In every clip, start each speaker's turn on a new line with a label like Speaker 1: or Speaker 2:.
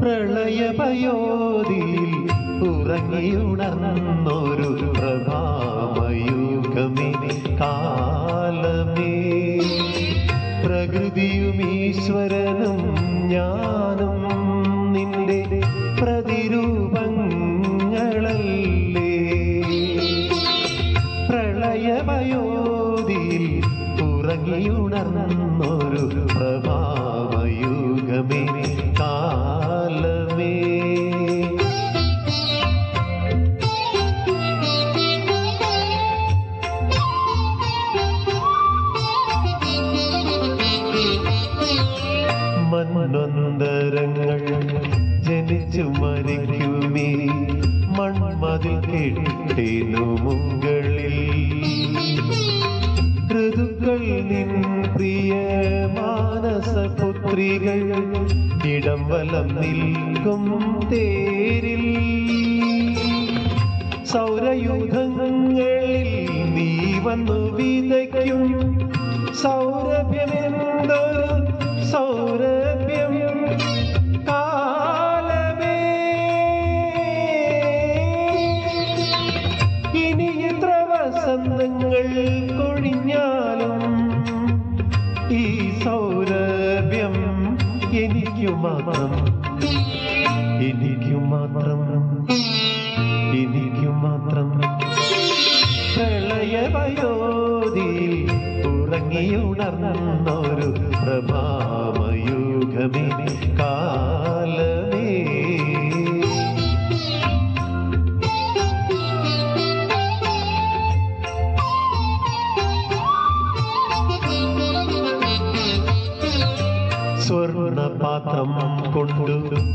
Speaker 1: പ്രളയപയോതിയിൽ ഉറങ്ങിയുണർന്നൊരു പ്രഭാമയുഗമേ കാലമേ. പ്രകൃതിയും ഈശ്വരനും ഞാനും നിന്റെ പ്രതിരൂപങ്ങളല്ലേ. പ്രളയപയോതിയിൽ ഉറങ്ങിയുണർന്നൊരു പ്രഭാമയുഗമേ മണ്ണൊന്തരങ്ങൾ ജനിച്ചു മരിക്കുമേ. മൺമതിൽ കെട്ടിനു മുകളിൽ. ഋതുക്കൾ നിൻ പ്രിയ മാനസപുത്രികൾ ഇടം വലം നിൽക്കും തേരിൽ. സൗരയുഗങ്ങളിൽ നീ വന്നു വിതയ്ക്കും. സൗരഭ്യമെന്തൊരു സൗരഭ്യം കാലമേ. ഇനി കൊഴിഞ്ഞാലും ഈ സൗരഭ്യം മാത്രം എനിക്കു മാത്രം എനിക്കു മാത്രം ഉറങ്ങിയുണർന്നൊരു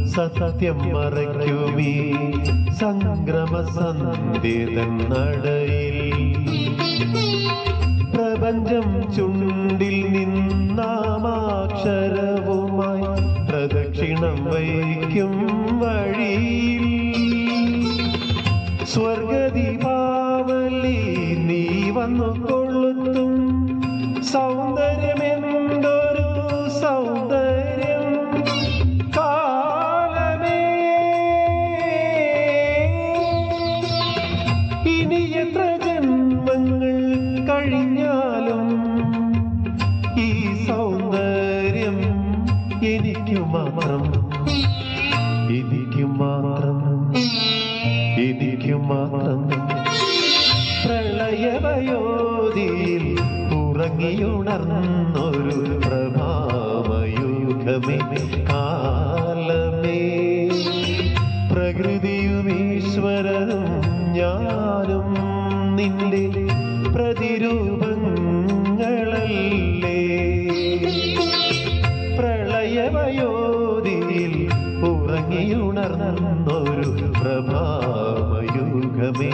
Speaker 1: സത്യം മറയ്ക്കുമീ. സംക്രമ സന്ധ്യതൻ നടയിൽ പ്രപഞ്ചം ചുണ്ടിൽ വഴി വഴിയിൽ സ്വർഗദീപാവലി നീ വന്നു അവയവയോതിയിൽ ഉറങ്ങിയുണർന്നൊരു പ്രഭാമയുഗമേ കാലമേ പ്രകൃതിയും ഈശ്വരനും ഞാനും നിന്റെ പ്രതിരൂപങ്ങളല്ലേ. പ്രളയവയോതിയിൽ ഉറങ്ങിയുണർന്നൊരു പ്രഭാമയുഗമേ